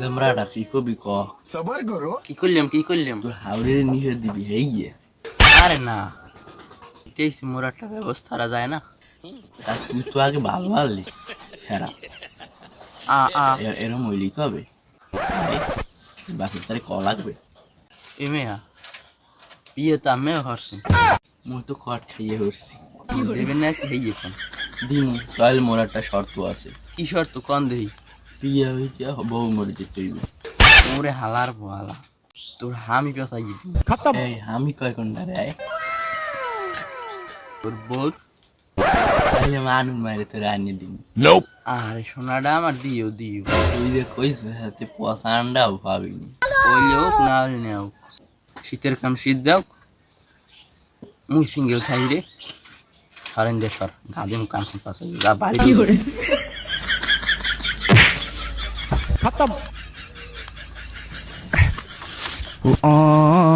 একদম রাডা কি কবি ক সবার কি করলাম কি করলাম তো হাওড়ে নিয়ে দিবি হে গিয়ে আরে না ব্যবস্থা যায় না আর তুই তো আগে ভালো আ আ এরম হইলি কবে বাকি তারে ক লাগবে এমেয়া বিয়ে তো আমি হরছি মুই তো কট খাইয়ে হরছি দেবেন না খাইয়ে দিন তাহলে মোর একটা শর্ত আছে কি শর্ত কন দেই বিয়ে হইতে বউ মরে যেতে হইবে ওরে হালার বহালা তোর হামি দিবি এই আমি কয় কোনটা রে? তোর তাহলে মানুষ মারে তোর আনিয়ে দিন আরে সোনাটা আমার দিও দিও। তুই যে কইস হাতে পাবিনি না। হলে না হোক। শীতের কাম শীত যাও। মুই সিঙ্গেল খাই রে। সরেন দে সর গাদিম কান পাশে যা বাড়ি आ